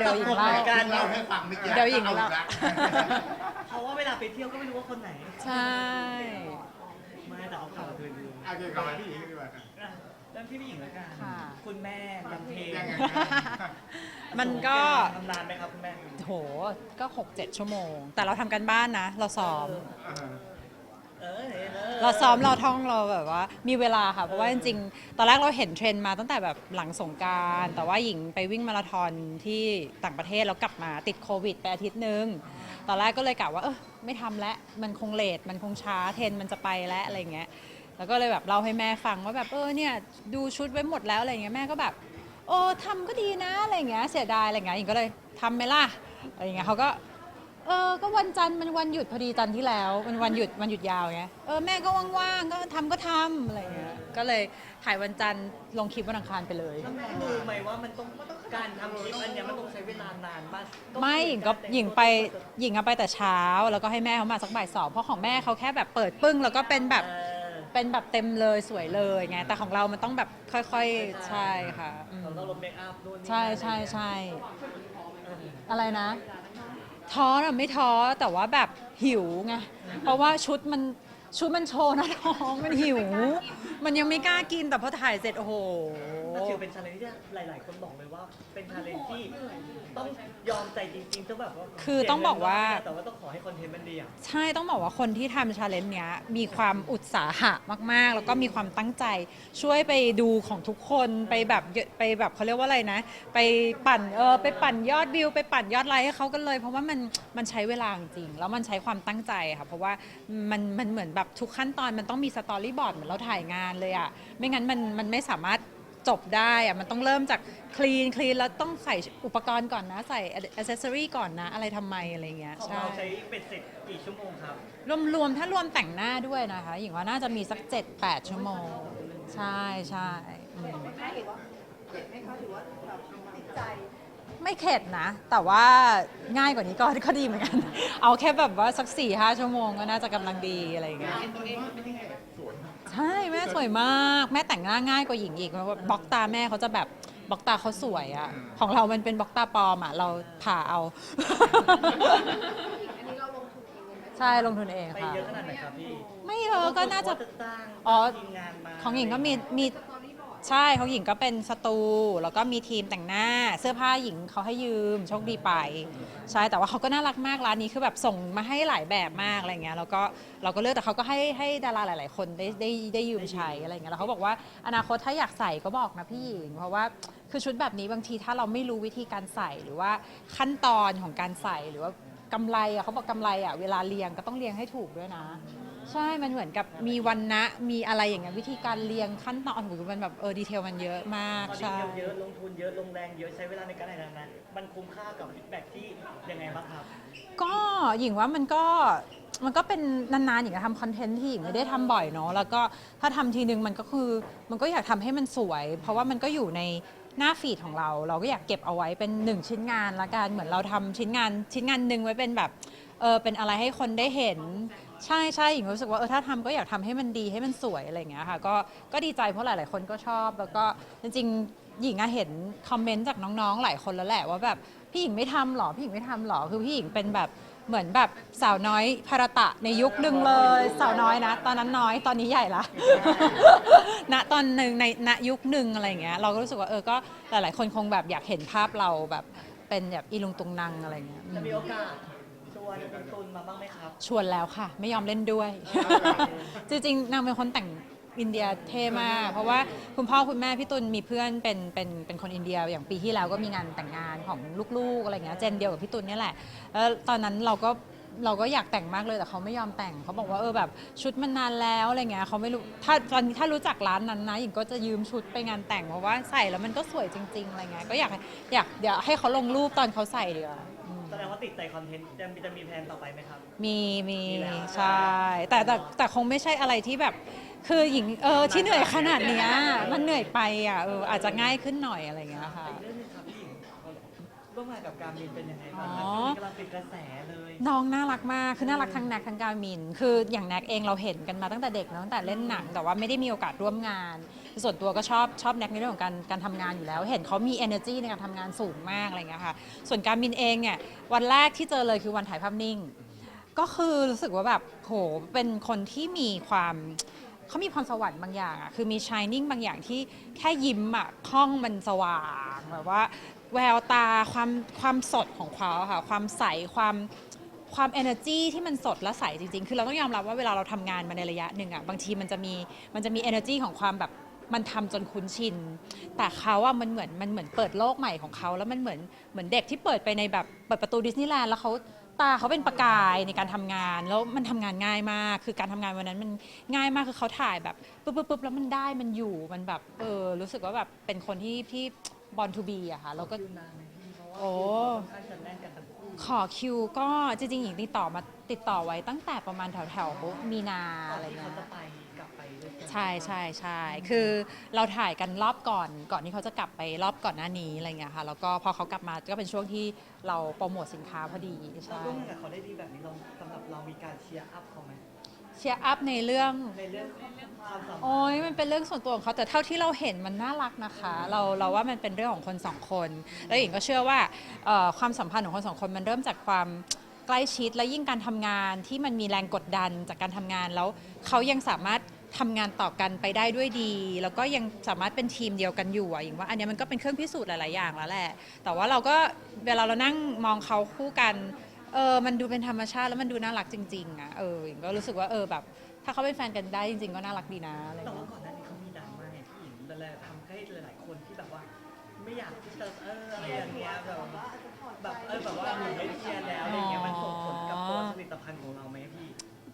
เดี๋ยวหญิงเล่า การเล่าให้ฟังไม่อกี้เดี๋ยวหญิงเล่าเพราะว่าเวลาไปเที่ยวก็ไม่รู้ว่าคนไหนใช่ ไม่แต่เอาข่าวคืนดูเอาเกี่ยวกับพี่หญิงดีกว่าครับอะเริ่มที่พี่หญิงแล้วกันค่ะ คุณแม่ลำเพลงยังไงมันก็ทำนานไหมครับคุณแม่ โหก็ 6-7 ชั่วโมง แต่เราทำกันบ้านนะ เราซ้อม เออเออ เราซ้อมเราท่องเราแบบว่า มีเวลาค่ะ เพราะว่าจริงๆ ตอนแรกเราเห็นเทรนด์มาตั้งแต่แบบหลังสงกรารแต่ว่าหญิงไปวิ่งมาราธอนที่ต่างประเทศแล้วกลับมาติดโควิดไปอาทิตย์หนึง ตอนแรกก็เลยกะว่าเออไม่ทำแล้วมันคงเลทมันคงช้าเทรนด์มันจะไปแล้วอะไรเงี้ยแล้วก็เลยแบบเล่าให้แม่ฟังว่าแบบเออเนี่ยดูชุดไว้หมดแล้วอะไรเงี้ยแม่ก็แบบ โอ้ทำก็ดีนะอะไรเงี้ยเสียดายอะไรเงี้ยหญิงก็เลยทำไหมล่ะอะไรเงี้ยเขาก็ เออก็วันจันทร์มันวันหยุดพอดีจันทร์ที่แล้วมันวันหยุดวันหยุดยาวไงเออแม่ก็ว่างๆก็ทำก็ทำอะไรเงี้ยก็เลยถ่ายวันจันทร์ลงคลิปวันอังคารไปเลย แล้วแม่รู้ไหมว่ามันต้องการทำคลิปอันเนี้ยมันต้องใช้เวลานานมากต้องไม่หญิงก็หญิงไปหญิงอะไปแต่เช้า แล้วก็ให้แม่เขามาสักบ่ายสองเพราะของแม่เขาแค่แบบเปิดปึ้ง แล้วก็เป็นแบบเออเป็นแบบเต็มเลยสวยเลยไงแต่ของเรามันต้องแบบค่อยๆใช่ค่ะอืมเราต้องลบเมคอัพนู่นนี่ใช่นั่นใช่ใช่เอออะไรนะ ท้อน่ะไม่ท้อแต่ว่าแบบหิวไงเพราะว่าชุดมันชุดมันโชว์หนะท้องมันหิว มันยังไม่กล้ากินแต่พอถ่ายเสร็จโอ้โห แต่ถือเป็นชาเลนจ์ที่หลาย ๆ คนบอกเลยว่า เป็นชาเลนจ์ที่ต้องยอมใจจริงๆต้องแบบว่าคือต้องบอกว่า แต่ว่าต้องขอให้คอนเทนต์มันดีอะใช่ต้องบอกว่าคนที่ทำชาเลนจ์เนี้ยมีความอุตสาหะมาก ๆ แล้วก็มีความตั้งใจ ช่วยไปดูของทุกคนไปแบบเยอะไปแบบเขาเรียกว่าอะไรนะ ไปปั่นเออไปปั่นยอดวิว ไปปั่นยอดไลค์ให้เขากันเลย เพราะว่ามันมันใช้เวลาจริงๆแล้วมันใช้ความตั้งใจค่ะ เพราะว่ามันมันเหมือนแบบทุกขั้นตอนมันต้องมีสตอรี่บอร์ดเหมือนเราถ่ายงานเลยอะไม่งั้นมันมันไม่สามารถ จบได้อะมันต้องเริ่มจากคลีนคลีนแล้วต้องใส่อุปกรณ์ก่อนนะ ใส่อ c เซสซอรี่ก่อนนะ อะไรทำไมอะไรเงี้ยของใช่เราใช้เป็นเสร็จกี่ชั่วโมงครับ รวมๆถ้ารวมแต่งหน้าด้วยนะคะหญิงว่าน่าจะมีสัก 7-8 ชั่วโมง ใช่ใช่อืมไม่เข็ดนะ แต่ว่าง่ายกว่านี้ก็ก็ดีเหมือนกัน เอาแค่แบบว่าสัก4ี่ห้าชั่วโมงก็น่าจะกำลังดีอะไรอย่างเงี้ย ใช่แม่สวยมาก แม่แต่งหน้าง่ายกว่าหญิงอีกเพราะว่าบล็อกตาแม่เขาจะแบบบล็อกตาเขาสวยอะของเรามันเป็นบล็อกตาปลอมอะเราผ่าเอาใช่ลงทุนเองไปค่ะ เยอะขนาดไหนครับพี่ไม่เยอะก็น่าจะว่จ้างอ๋อ ทีมงานมา ของหญิงก็มีมี ใช่เของหญิงก็เป็นสตูแล้วก็มีทีมแต่งหน้า เสื้อผ้าหญิงเขาให้ยืมโชคดีไป ใช่แต่ว่าเขาก็น่ารักมากร้านนี้คือแบบส่งมาให้หลายแบบมากอะไรเงี้ยแล้วก็เราก็เลือกแต่เขาก็ให้ให้ดาราหลาย ๆ คนได้ได้ได้ยืมใช้อะไรเงี้ยแล้วเขาบอกว่าอนาคตถ้าอยากใส่ก็บอกนะพี่หญิง เพราะว่าคือชุดแบบนี้บางทีถ้าเราไม่รู้วิธีการใส่หรือว่าขั้นตอนของการใส่หรือว่ากำไรอะเขาบอกกำไรอะเวลาเรียงก็ต้องเรียงให้ถูกด้วยนะ ใช่ มันเหมือนกับมีวันนะมีอะไรอย่างเงี้ยวิธีการเรียงขั้นตอนโอ้โหมันแบบเออดีเทลมันเยอะมากตอนนี้ใช่ เยอะเยอะลงทุนเยอะลงแรงเยอะใช้เวลาในการถ่ายทำนะมันคุ้มค่ากับฟีดแบ็กที่ยังไงบ้างครับ ก็หญิงว่ามันก็มันก็เป็นนานๆหญิงจะทำคอนเทนต์ที่หญิงไม่ได้ทำบ่อยเนาะแล้วก็ถ้าทำทีนึงมันก็คือมันก็อยากทำให้มันสวย เพราะว่ามันก็อยู่ในหน้าฟีดของเรา เราก็อยากเก็บเอาไว้เป็นหนึ่งชิ้นงานละกันเหมือนเราทำชิ้นงานชิ้นงานหนึ่งไว้เป็นแบบเออเป็นอะไรให้คนได้เห็น ใช่ใช่หญิงรู้สึกว่าเออถ้าทำก็อยากทำให้มันดีให้มันสวยอะไรอย่างเงี้ยค่ะก็ก็ดีใจเพราะหลาย ๆ คนก็ชอบ แล้วก็จริงๆหญิงอะเห็นคอมเมนต์จากน้องๆ หลายคนแล้วแหละว่าแบบพี่หญิงไม่ทำหรอพี่หญิงไม่ทำหรอคือพี่หญิงเป็นแบบเหมือนแบบสาวน้อยภารตะในยุคหนึ่งเลย สาวน้อยนะ ตอนนั้นน้อยตอนนี้ใหญ่ละ ณตอนหนึ่งในณยุคหนึ่งอะไรอย่างเงี้ยเราก็รู้สึกว่าเออก็หลาย ๆ คนคงแบบอยากเห็นภาพเราแบบเป็นแบบอีลุงตุงนังอะไรอย่างเงี้ยอืจะมีโอกาส วนคุณตุลมาบ้างไหมครับ ชวนแล้วค่ะ ไม่ยอมเล่นด้วย จริงๆนางเป็นคนแต่งอินเดียเท่มากเพราะว่าคุณพ่อคุณแม่พี่ตุลมีเพื่อนเป็นเป็นเป็นคนอินเดียอย่างปีที่แล้วก็มีงานแต่งงานของลูกๆอะไรเงี้ยเจนเดียวกับพี่ตุลเนี่ยแหละแล้วตอนนั้นเราก็เราก็อยากแต่งมากเลยแต่เขาไม่ยอมแต่งเขาบอกว่าเออแบบชุดมันนานแล้วอะไรเงี้ยเขาไม่รู้ถ้าตอนนี้ถ้ารู้จักร้านนั้นนะหญิงก็จะยืมชุดไปงานแต่งเพราะว่าใส่แล้วมันก็สวยจริงๆอะไรเงี้ยก็อยากอยากเดี๋ยวให้เขาลงรูปตอนเขาใส่ดีกว่าอืมแส ดงว่าติดใจคอนเทนต์จะมีจะมีแผนต่อไปไหมครับ มีมีมีแล้ว ใช่ แต่แต่แต่คงไม่ใช่อะไรที่แบบ คือหญิงเออที่เหนื่อยขนาดเนี้ยมันเหนื่อยไปอะเอออาจจะง่ายขึ้นหน่อยอะไรอย่างเงี้ยค่ะ อีกเรื่องหนึงครับพี่หญิง ร่วมงานกับการมินเป็นยังไงบ้างอ๋อกำลังเป็นกระแสเลยน้องน่ารักมาก คือน่ารักทั้งแน็กทั้งกามิน คืออย่างแน็กเองเราเห็นกันมาตั้งแต่เด็กเนอะตั้งแต่เล่นหนัง แต่ว่าไม่ได้มีโอกาสร่วมงาน ส่วนตัวก็ชอบชอบแน็กในเรื่องของการการทำงานอยู่แล้ว เห็นเขามี energy ในการทำงานสูงมากอะไรอย่างเงี้ยค่ะ ส่วนการมินเองเนี่ยวันแรกที่เจอเลยคือวันถ่ายภาพนิ่ง ก็คือรู้สึกว่าแบบโหเป็นคนที่มีความเขามีพรสวรรค์บางอย่างอะคือมี shining บางอย่างที่แค่ยิ้มอะห้องมันสว่างแบบว่า แววตาความความสดของเขาอะค่ะความใสความความ energy ที่มันสดและใสจริง ๆ คือเราต้องยอมรับว่าเวลาเราทำงานมาในระยะหนึ่งอะบางทีมันจะมีมันจะมี energy ของความแบบมันทำจนคุ้นชิน แต่เขาอะมันเหมือนมันเหมือนเปิดโลกใหม่ของเขา แล้วมันเหมือนเหมือนเด็กที่เปิดไปในแบบเปิดประตูดิสนีย์แลนด์แล้วเขาตาเขาเป็นประกายในการทำงาน แล้วมันทำงานง่ายมาก คือการทำงานวันนั้นมันง่ายมากคือเขาถ่ายแบบปุ๊บปุ๊บปุ๊บแล้วมันได้มันอยู่มันแบบเออรู้สึกว่าแบบเป็นคนที่ที่ บอลทูบีอะค่ะแล้วก็คิวนานไหมพี่เพราะว่าโอ้ คิวค่อนข้างจะแน่นกันทั้งคู่ขอคิวก็จริงๆหญิงติดต่อมาติดต่อไว้ตั้งแต่ประมาณแถวๆมีนาก่อนอะไรที่เงี้เขายจะไปกลับไปด้วยกันใช่ใช่ใช่คือเราถ่ายกันรอบก่อน ก่อนที่เขาจะกลับไปรอบก่อนหน้านี้อะไรเงี้ยค่ะ แล้วก็พอเขากลับมาก็เป็นช่วงที่เราโปรโมทสินค้าพอดี เราใช่ ร่วมงานกับเขาได้ดีแบบนี้เราสำหรับเรามีการเชียร์อัพเขาไหม เชียร์อัพในเรื่อง ในเรื่องความสัมพันธ์โอ้ยมันเป็นเรื่องส่วนตัวของเขาแต่เท่าที่เราเห็นมันน่ารักนะคะ เราเราว่ามันเป็นเรื่องของคนสองคน แล้วหญิงก็เชื่อว่าเอ่อความสัมพันธ์ของคนสองคนมันเริ่มจากความใกล้ชิดและยิ่งการทำงานที่มันมีแรงกดดันจากการทำงานแล้วเขายังสามารถทำงานต่อกันไปได้ด้วยดี แล้วก็ยังสามารถเป็นทีมเดียวกันอยู่อะหญิงว่าอันเนี้ยมันก็เป็นเครื่องพิสูจน์หลาย ๆ อย่างแล้วแหละแต่ว่าเราก็เวลาเรานั่งมองเขาคู่กัน เออมันดูเป็นธรรมชาติแล้วมันดูน่ารักจริงๆอะเออหญิงก็รู้สึกว่าเออแบบ ถ้าเขาเป็นแฟนกันได้จริง ๆ ก็น่ารักดีนะอะไรแต่เงี้ว่ายก่อนหน้านี้เขามีดราม่าไงพี่หญิงแต่ละทำให้หลายๆคนที่แบบว่า ไม่อยากที่จะเอออะไรอย่างเงี้ยแบบแบบเออแบบว่าหนูไม่เชียร์แล้วอะไรเงี้ยมันส่งผลกับตัวผลิตภัณฑ์ของเราไหมพี่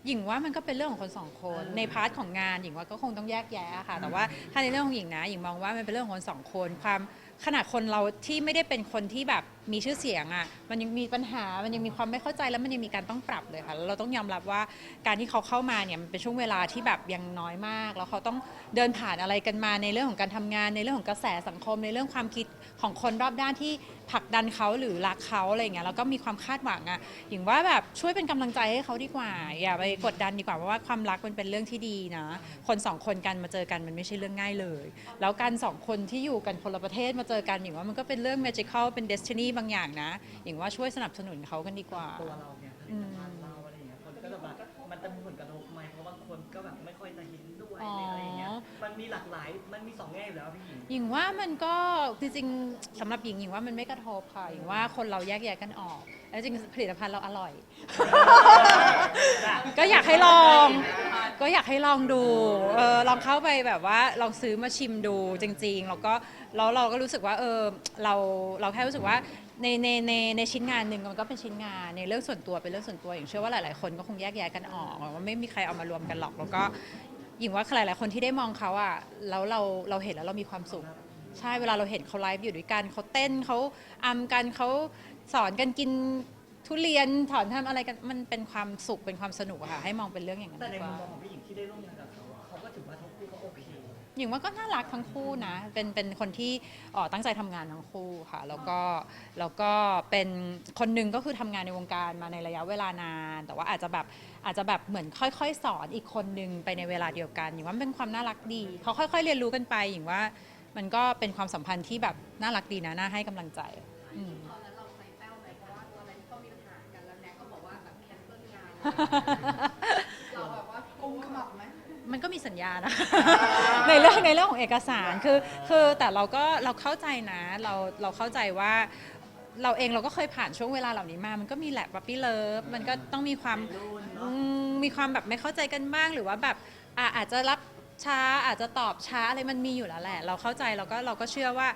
หญิงว่ามันก็เป็นเรื่องของคนสองคนเออในพาร์ทของงานหญิงว่าก็คงต้องแยกแยะค่ะ แต่ว่าถ้าในเรื่องของหญิงนะหญิงมองว่ามันเป็นเรื่องของคนสองคนความขนาดคนเราที่ไม่ได้เป็นคนที่แบบ มีชื่อเสียงอะมันยังมีปัญหามันยังมีความไม่เข้าใจแล้วมันยังมีการต้องปรับเลยค่ะแล้วเราต้องยอมรับว่าการที่เขาเข้ามาเนี่ยมันเป็นช่วงเวลาที่แบบยังน้อยมาก แล้วเขาต้องเดินผ่านอะไรกันมาในเรื่องของการทำงาน ในเรื่องของกระแสสังคม ในเรื่องความคิดของคนรอบด้านที่ผลักดันเขาหรือรักเขาอะไรเงี้ยแล้วก็มีความคาดหวังอะหญิงว่าแบบช่วยเป็นกำลังใจให้เขาดีกว่า อย่าไปกดดันดีกว่าเพราะว่าความรักมันเป็นเรื่องที่ดีนะคนสองคนกันมาเจอกันมันไม่ใช่เรื่องง่ายเลย แล้วการสองคนที่อยู่กันคนละประเทศมาเจอกันหญิงว่ามันก็เป็นเรื่อง magical เป็น destiny บางอย่างนะหญิงว่าช่วยสนับสนุนเขากันดีกว่า ตัวเราเนี่ยผลิตภัณฑ์เราอะไรอย่างเงี้ยคนก็จะแบบมันจะมีผลกระทบไหมเพราะบางคนก็แบบไม่ค่อยจะเห็นด้วยอะไรอย่างเงี้ยอ๋อมันมีหลากหลายมันมีสองแง่อยู่แล้วพี่หญิงหญิงว่ามันก็จริงๆสำหรับหญิงหญิงว่ามันไม่กระทบค่ะหญิงว่าคนเราแยกแยะกันออก แล้วจริงๆผลิตภัณฑ์เราอร่อย ก็อยากให้ลอง ก็อยากให้ลองดูเออลองเข้าไปแบบว่าลองซื้อมาชิมดูจริง ๆ แล้วก็แล้วเราก็รู้สึกว่าเออเราเราแค่รู้สึกว่าในในในในชิ้นงานหนึ่งมันก็เป็นชิ้นงานในเรื่องส่วนตัวเป็นเรื่องส่วนตัวอย่างเชื่อว่าหลาย ๆ คนก็คงแยกแยะกันออกว่าไม่มีใครเอามารวมกันหรอก แล้วก็หญิงว่าหลาย ๆ คนที่ได้มองเขาอะแล้วเราเราเห็นแล้วเรามีความสุข ใช่เวลาเราเห็นเขาไลฟ์อยู่ด้วยกันเขาเต้นเขาอำกันเขา สอนกันกินทุเรียนถอนทำอะไรกันมันเป็นความสุขเป็นความสนุกอะค่ะให้มองเป็นเรื่องอย่างนั้นแต่ในดีกมุว่ามมองของพี่หญิงที่ได้ร่วมงานกับเขาอะเขาก็ถือว่าทั้งคู่ก็โอเค หญิงว่าก็น่ารักทั้งคู่นะ เป็นเป็นคนที่เอ่อตั้งใจทำงานทั้งคู่ค่ะ แล้วก็แล้วก็เป็นคนหนึ่งก็คือทำงานในวงการมาในระยะเวลานาน แต่ว่าอาจจะแบบอาจจะแบบเหมือนค่อย ๆ สอนอีกคนหนึ่งไปในเวลาเดียวกันหญิงว่ามันเป็นความน่ารักดีเขาค่อย ๆ เรียนรู้กันไปหญิงว่ามันก็เป็นความสัมพันธ์ที่แบบน่ารักดีนะน่าให้กำลังใจ เซิลงานเราแบบว่ากุมขมับไหม มันก็มีสัญญานะ ในเรื่องในเรื่องของเอกสารคือคือแต่เราก็เราเข้าใจนะเราเราเข้าใจว่า เราเองเราก็เคยผ่านช่วงเวลาเหล่านี้มา มันก็มีแหละปั๊ปปี้เลิฟมันก็ต้องมีความอืมมีความแบบไม่เข้าใจกันบ้างหรือว่าแบบอะอาจจะรับช้าอาจจะตอบช้าอะไรมันมีอยู่แล้วแหละ เราเข้าใจเราก็เราก็เชื่อว่า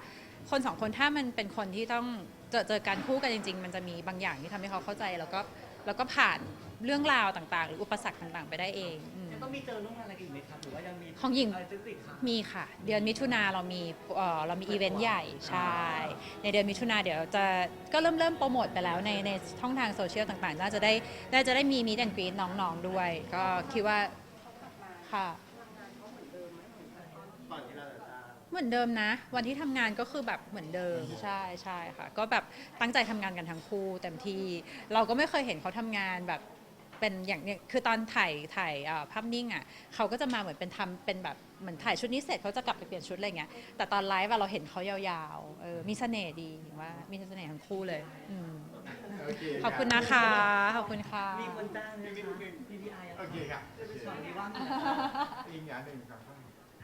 คนสองคนถ้ามันเป็นคนที่ต้องเจอเจอกันคู่กันจริง ๆ มันจะมีบางอย่างที่ทำให้เขาเข้าใจแล้วก็แล้วก็ผ่าน เรื่องราวต่างๆ หรืออุปสรรคต่างๆ ไปได้เองอืม ยังต้องมีเจอร่วมงานอะไรกันอีกไหมครับหรือว่ายังมีของหญิงอะไรจะติดค่ะ มีค่ะ เดือนมิถุนาเรามีเอ่อเรามีอีเวนต์ใหญ่ใช่ ในเดือนมิถุนาเดี๋ยวจะก็เริ่มเริ่มโปรโมทไปแล้วในในช่องทางโซเชียลต่างๆน่าจะได้น่าจะได้มีมีแอนกรีดน้องๆด้วย ก็คิดว่าค่ะ ก่อนที่เราจะ เหมือนเดิมนะ วันที่ทำงานก็คือแบบเหมือนเดิมใช่ใช่ค่ะ ก็แบบตั้งใจทำงานกันทั้งคู่เต็มที่ เราก็ไม่เคยเห็นเขาทำงานแบบ เป็นอย่างเนี้ยคือตอนถ่ายถ่ายเอ่อภาพนิ่งอะเขาก็จะมาเหมือนเป็นทำเป็นแบบเหมือนถ่ายชุดนี้เสร็จเขาจะกลับไปเปลี่ยนชุดอะไรเงี้ยแต่ตอนไลฟ์อะเราเห็นเขายาวๆเออมีเสน่ห์ดีว่ามีเสน่ห์ทั้งคู่เลยอืมโอเคขอบคุณนะคะขอบคุณค่ะ มีคนจ้างนะคะพี่พีไอโอเคครับสวัสดีว่าง อีกอย่างหนึ่งครับ